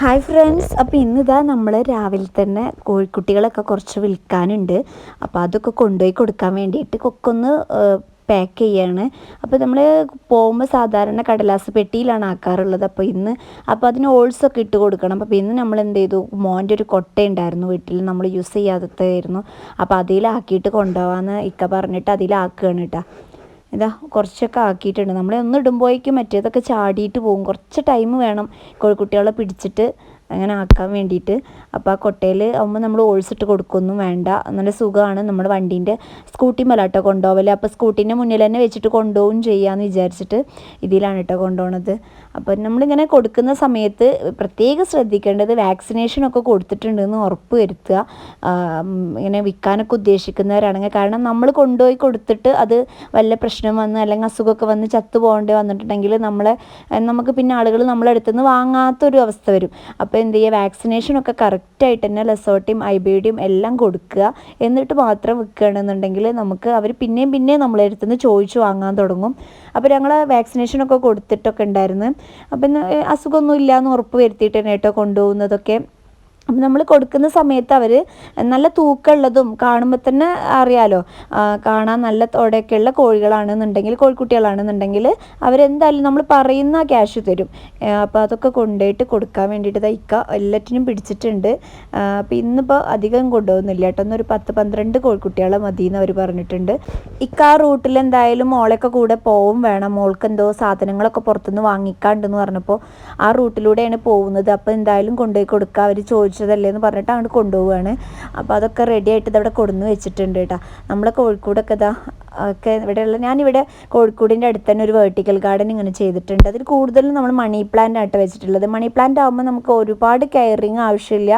Hi friends അപ്പോൾ ഇന്ന് ഇന്നിതാ നമ്മൾ രാവിലെ തന്നെ കോഴിക്കുട്ടികളൊക്കെ കുറച്ച് വിൽക്കാനുണ്ട്. അപ്പോൾ അതൊക്കെ കൊണ്ടുപോയി കൊടുക്കാൻ വേണ്ടിയിട്ട് കൊക്കൊന്ന് പാക്ക് ചെയ്യാണ്. അപ്പോൾ നമ്മൾ പോകുമ്പോൾ സാധാരണ കടലാസ് പെട്ടിയിലാണ് ആക്കാറുള്ളത്. അപ്പോൾ ഇന്ന് അപ്പോൾ അതിന് ഓൾസൊക്കെ ഇട്ട് കൊടുക്കണം. അപ്പോൾ ഇന്ന് നമ്മൾ എന്ത് ചെയ്തു? മോന്റെ ഒരു കൊട്ട ഉണ്ടായിരുന്നു വീട്ടിൽ നമ്മൾ യൂസ് ചെയ്യാത്തതായിരുന്നു. അപ്പോൾ അതിലാക്കിയിട്ട് കൊണ്ടുപോകാമെന്ന് ഇക്ക പറഞ്ഞിട്ട് അതിലാക്കുകയാണ് കേട്ടോ. ഇതാ കുറച്ചൊക്കെ ആക്കിയിട്ടുണ്ട്. നമ്മളെ ഒന്ന് ഇടുമ്പോഴേക്കും മറ്റേതൊക്കെ ചാടിയിട്ട് പോകും. കുറച്ച് ടൈം വേണം കോഴിക്കുട്ടികളെ പിടിച്ചിട്ട്. അങ്ങനെ ആക്കാൻ വേണ്ടിയിട്ട്. അപ്പോൾ ആ കൊട്ടയിൽ ആകുമ്പോൾ നമ്മൾ ഓൾസിട്ട് കൊടുക്കൊന്നും വേണ്ട. നല്ല സുഖമാണ് നമ്മുടെ വണ്ടീന്റെ സ്കൂട്ടി മലാട്ടോ കൊണ്ടുപോകൽ അപ്പോൾ സ്കൂട്ടീന്റെ മുന്നിൽ തന്നെ വെച്ചിട്ട് കൊണ്ടുപോകും ചെയ്യാമെന്ന് വിചാരിച്ചിട്ട് ഇതിലാണ് കേട്ടോ കൊണ്ടുപോകണത് അപ്പോൾ നമ്മളിങ്ങനെ കൊടുക്കുന്ന സമയത്ത് പ്രത്യേകം ശ്രദ്ധിക്കേണ്ടത് വാക്സിനേഷനൊക്കെ കൊടുത്തിട്ടുണ്ടെന്ന് ഉറപ്പ് വരുത്തുക. ഇങ്ങനെ വിൽക്കാനൊക്കെ ഉദ്ദേശിക്കുന്നവരാണെങ്കിൽ കാരണം നമ്മൾ കൊണ്ടുപോയി കൊടുത്തിട്ട് അത് വല്ല പ്രശ്നം വന്ന് അല്ലെങ്കിൽ അസുഖമൊക്കെ വന്ന് ചത്തു പോകേണ്ടി വന്നിട്ടുണ്ടെങ്കിൽ നമ്മളെ നമുക്ക് പിന്നെ ആളുകൾ നമ്മളെ അടുത്തുനിന്ന് വാങ്ങാത്തൊരു അവസ്ഥ വരും. അപ്പോൾ അപ്പോൾ എന്ത് ചെയ്യുക? വാക്സിനേഷനൊക്കെ കറക്റ്റായിട്ട് തന്നെ ലെസോട്ടിയും ഐ ബി ഡിയും എല്ലാം കൊടുക്കുക എന്നിട്ട് മാത്രം വിൽക്കുകയാണെന്നുണ്ടെങ്കിൽ നമുക്ക് അവർ പിന്നെയും പിന്നെയും നമ്മളെ അടുത്തുനിന്ന് ചോദിച്ചു വാങ്ങാൻ തുടങ്ങും. അപ്പോൾ ഞങ്ങൾ വാക്സിനേഷനൊക്കെ കൊടുത്തിട്ടൊക്കെ ഉണ്ടായിരുന്നു. അപ്പം അസുഖമൊന്നും ഇല്ലയെന്ന് ഉറപ്പ് വരുത്തിയിട്ട് തന്നെ കേട്ടോ കൊണ്ടുപോകുന്നതൊക്കെ. അപ്പം നമ്മൾ കൊടുക്കുന്ന സമയത്ത് അവർ നല്ല തൂക്കമുള്ളതും കാണുമ്പോൾ തന്നെ അറിയാലോ. കാണാൻ നല്ല തോടെയൊക്കെയുള്ള കോഴികളാണെന്നുണ്ടെങ്കിൽ കോഴിക്കുട്ടികളാണെന്നുണ്ടെങ്കിൽ അവരെന്തായാലും നമ്മൾ പറയുന്ന ക്യാഷ് തരും. അപ്പോൾ അതൊക്കെ കൊണ്ടുപോയിട്ട് കൊടുക്കാൻ വേണ്ടിയിട്ട് തയ്ക്ക എല്ലാറ്റിനും പിടിച്ചിട്ടുണ്ട്. അപ്പോൾ ഇന്നിപ്പോൾ അധികം കൊണ്ടുപോകുന്നില്ല കേട്ടോ. ഒന്നൊരു പത്ത് പന്ത്രണ്ട് കോഴിക്കുട്ടികളെ മതി എന്ന് അവർ പറഞ്ഞിട്ടുണ്ട്. ഇക്ക റൂട്ടിൽ എന്തായാലും മോളൊക്കെ കൂടെ പോവും വേണം. മോൾക്ക് എന്തോ സാധനങ്ങളൊക്കെ പുറത്തുനിന്ന് വാങ്ങിക്കാണ്ടെന്ന് പറഞ്ഞപ്പോൾ ആ റൂട്ടിലൂടെയാണ് പോകുന്നത്. അപ്പോൾ എന്തായാലും കൊണ്ടുപോയി കൊടുക്കുക. അവർ ചോദിച്ചു ചോദിച്ചതല്ലേ എന്ന് പറഞ്ഞിട്ട് അങ്ങോട്ട് കൊണ്ടുപോവുകയാണ് അപ്പോൾ അതൊക്കെ റെഡി ആയിട്ട് ഇതവിടെ കൊടുന്ന് വെച്ചിട്ടുണ്ട് കേട്ടോ നമ്മളെ കോഴിക്കോടൊക്കെ ഇതാ ഒക്കെ ഇവിടെയുള്ള ഞാനിവിടെ കോഴിക്കോടിന്റെ അടുത്ത് തന്നെ ഒരു വെർട്ടിക്കൽ ഗാർഡൻ ഇങ്ങനെ ചെയ്തിട്ടുണ്ട്. അതിൽ കൂടുതലും നമ്മൾ മണി പ്ലാന്റ് ആയിട്ട് വെച്ചിട്ടുള്ളത്. മണി പ്ലാന്റ് ആകുമ്പോൾ നമുക്ക് ഒരുപാട് കെയറിങ് ആവശ്യമില്ല.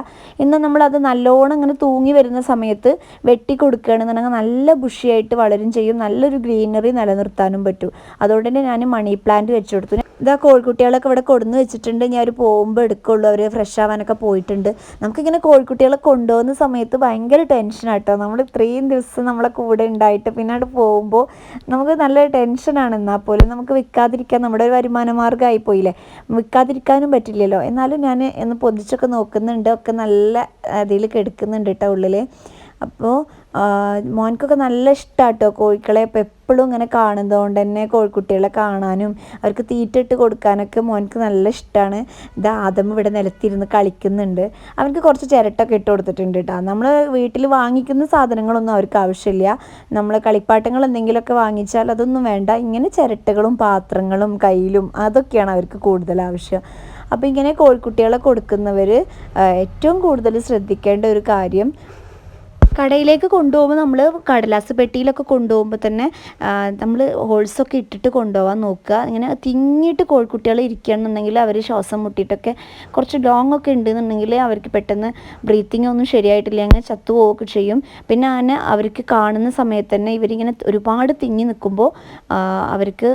ഇന്ന് നമ്മളത് നല്ലോണം ഇങ്ങനെ തൂങ്ങി വരുന്ന സമയത്ത് വെട്ടി കൊടുക്കുകയാണെന്നുണ്ടെങ്കിൽ നല്ല ബുഷിയായിട്ട് വളരും ചെയ്യും. നല്ലൊരു ഗ്രീനറി നിലനിർത്താനും പറ്റും. അതുകൊണ്ട് തന്നെ ഞാൻ മണി പ്ലാന്റ് വെച്ചു കൊടുത്തു. ഇതാ കോഴിക്കുട്ടികളൊക്കെ ഇവിടെ കൊടുന്ന് വെച്ചിട്ടുണ്ട്. ഞാൻ ഒരു പോകുമ്പോൾ എടുക്കുള്ളൂ. അവർ ഫ്രഷ് ആവാനൊക്കെ പോയിട്ടുണ്ട്. നമുക്കിങ്ങനെ കോഴിക്കുട്ടികളെ കൊണ്ടുപോകുന്ന സമയത്ത് ഭയങ്കര ടെൻഷനാട്ടോ നമ്മൾ ഇത്രയും ദിവസം നമ്മളെ കൂടെ ഉണ്ടായിട്ട് പിന്നെ അവിടെ പോകുമ്പോൾ നമുക്ക് നല്ല ടെൻഷനാണ് എന്നാൽ പോലും നമുക്ക് വിൽക്കാതിരിക്കാൻ നമ്മുടെ ഒരു വരുമാന മാർഗമായി പോയില്ലേ? വിൽക്കാതിരിക്കാനും പറ്റില്ലല്ലോ. എന്നാലും ഞാൻ ഒന്ന് പൊതിച്ചൊക്കെ നോക്കുന്നുണ്ട്. ഒക്കെ നല്ല അതിൽ കെടുക്കുന്നുണ്ട് കേട്ടോ ഉള്ളിൽ അപ്പോൾ മോൻക്കൊക്കെ നല്ല ഇഷ്ടമാണ് കേട്ടോ കോഴിക്കളെ ഇപ്പോൾ എപ്പോഴും ഇങ്ങനെ കാണുന്നതുകൊണ്ട് തന്നെ കോഴിക്കുട്ടികളെ കാണാനും അവർക്ക് തീറ്റ ഇട്ട് കൊടുക്കാനൊക്കെ മോൻക്ക് നല്ല ഇഷ്ടമാണ് ഇത് ആദം ഇവിടെ നിലത്തിരുന്ന് കളിക്കുന്നുണ്ട്. അവർക്ക് കുറച്ച് ചിരട്ടൊക്കെ ഇട്ട് കൊടുത്തിട്ടുണ്ട് കേട്ടോ നമ്മൾ വീട്ടിൽ വാങ്ങിക്കുന്ന സാധനങ്ങളൊന്നും അവർക്ക് ആവശ്യമില്ല. നമ്മൾ കളിപ്പാട്ടങ്ങൾ എന്തെങ്കിലുമൊക്കെ വാങ്ങിച്ചാൽ അതൊന്നും വേണ്ട. ഇങ്ങനെ ചിരട്ടകളും പാത്രങ്ങളും കയ്യിലും അതൊക്കെയാണ് അവർക്ക് കൂടുതൽ ആവശ്യം. അപ്പോൾ ഇങ്ങനെ കോഴിക്കുട്ടികളെ കൊടുക്കുന്നവർ ഏറ്റവും കൂടുതൽ ശ്രദ്ധിക്കേണ്ട ഒരു കാര്യം കടയിലേക്ക് കൊണ്ടുപോകുമ്പോൾ നമ്മൾ കടലാസ് പെട്ടിയിലൊക്കെ കൊണ്ടുപോകുമ്പോൾ തന്നെ നമ്മൾ ഹോൾസൊക്കെ ഇട്ടിട്ട് കൊണ്ടുപോകാൻ നോക്കുക. ഇങ്ങനെ തിങ്ങിയിട്ട് കോഴിക്കുട്ടികൾ ഇരിക്കുകയാണെന്നുണ്ടെങ്കിൽ അവർ ശ്വാസം മുട്ടിയിട്ടൊക്കെ കുറച്ച് ലോങ് ഒക്കെ ഉണ്ടെന്നുണ്ടെങ്കിൽ അവർക്ക് പെട്ടെന്ന് ബ്രീത്തിങ് ഒന്നും ശരിയായിട്ടില്ല. അങ്ങനെ ചത്തുപോവുകയൊക്കെ ചെയ്യും. പിന്നെ അങ്ങനെ അവർക്ക് കാണുന്ന സമയത്ത് തന്നെ ഇവരിങ്ങനെ ഒരുപാട് തിങ്ങി നിൽക്കുമ്പോൾ അവർക്ക്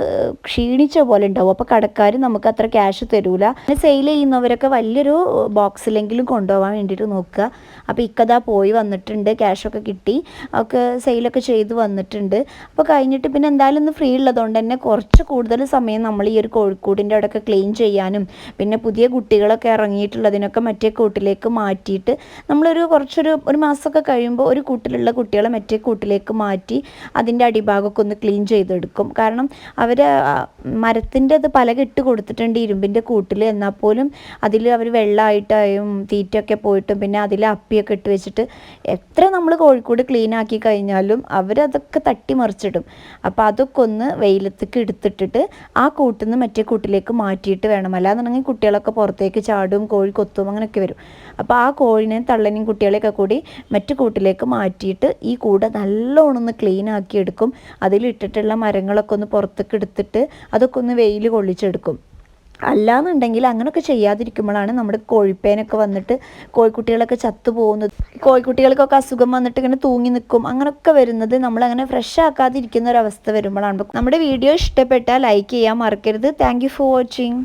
ക്ഷീണിച്ച പോലെ ഉണ്ടാവും. അപ്പോൾ കടക്കാർ നമുക്ക് അത്ര ക്യാഷ് തരൂല. സെയിൽ ചെയ്യുന്നവരൊക്കെ വലിയൊരു ബോക്സിലെങ്കിലും കൊണ്ടുപോകാൻ വേണ്ടിയിട്ട് നോക്കുക. അപ്പോൾ ഇക്കതാ പോയി വന്നിട്ടുണ്ട്. ക്യാഷൊക്കെ കിട്ടി. ഒക്കെ സെയിലൊക്കെ ചെയ്ത് വന്നിട്ടുണ്ട്. അപ്പോൾ കഴിഞ്ഞിട്ട് പിന്നെ എന്തായാലും ഒന്ന് ഫ്രീ ഉള്ളതുകൊണ്ട് തന്നെ കുറച്ച് കൂടുതൽ സമയം നമ്മൾ ഈ ഒരു കോഴിക്കൂടിന്റെ അവിടെയൊക്കെ ക്ലീൻ ചെയ്യാനും പിന്നെ പുതിയ കുട്ടികളൊക്കെ ഇറങ്ങിയിട്ടുള്ളതിനൊക്കെ മറ്റേ കൂട്ടിലേക്ക് മാറ്റിയിട്ട് നമ്മളൊരു കുറച്ചൊരു ഒരു മാസമൊക്കെ കഴിയുമ്പോൾ ഒരു കൂട്ടിലുള്ള കുട്ടികളെ മറ്റേ കൂട്ടിലേക്ക് മാറ്റി അതിന്റെ അടിഭാഗമൊക്കെ ഒന്ന് ക്ലീൻ ചെയ്തെടുക്കും. കാരണം അവർ മരത്തിന്റെ അത് പല കെട്ട് കൊടുത്തിട്ടുണ്ട് ഇരുമ്പിന്റെ കൂട്ടിൽ. എന്നാൽ പോലും അതിൽ അവർ വെള്ളമായിട്ടായും തീറ്റയൊക്കെ പോയിട്ടും പിന്നെ അതിൽ അപ്പിയൊക്കെ ഇട്ട് വെച്ചിട്ട് എത്ര നമ്മൾ കോഴിക്കോട് ക്ലീൻ ആക്കി കഴിഞ്ഞാലും അവരതൊക്കെ തട്ടിമറിച്ചിടും. അപ്പോൾ അതൊക്കെ ഒന്ന് വെയിലത്തേക്ക് എടുത്തിട്ടിട്ട് ആ കൂട്ടിൽ നിന്ന് മറ്റേ കൂട്ടിലേക്ക് മാറ്റിയിട്ട് വേണം. അല്ലാന്നുണ്ടെങ്കിൽ കുട്ടികളൊക്കെ പുറത്തേക്ക് ചാടും കോഴി കൊത്തും അങ്ങനെയൊക്കെ വരും. അപ്പോൾ ആ കോഴിനെയും തള്ളനെയും കുട്ടികളെയൊക്കെ കൂടി മറ്റു കൂട്ടിലേക്ക് മാറ്റിയിട്ട് ഈ കൂട് നല്ലോണം ഒന്ന് ക്ലീൻ ആക്കി എടുക്കും. അതിലിട്ടിട്ടുള്ള മരങ്ങളൊക്കെ ഒന്ന് പുറത്തേക്ക് എടുത്തിട്ട് അതൊക്കെ ഒന്ന് വെയിൽ കൊള്ളിച്ചെടുക്കും. അല്ലാന്നുണ്ടെങ്കിൽ അങ്ങനെയൊക്കെ ചെയ്യാതിരിക്കുമ്പോഴാണ് നമ്മുടെ കോഴിപ്പേനൊക്കെ വന്നിട്ട് കോഴിക്കുട്ടികളൊക്കെ ചത്തു പോകുന്നത് കോഴിക്കുട്ടികൾക്കൊക്കെ അസുഖം വന്നിട്ട് ഇങ്ങനെ തൂങ്ങി നിൽക്കും. അങ്ങനെയൊക്കെ വരുന്നത് നമ്മളങ്ങനെ ഫ്രഷ് ആക്കാതിരിക്കുന്ന ഒരു അവസ്ഥ വരുമ്പോഴാണ്. നമ്മുടെ വീഡിയോ ഇഷ്ടപ്പെട്ടാൽ ലൈക്ക് ചെയ്യാൻ മറക്കരുത്. Thank for watching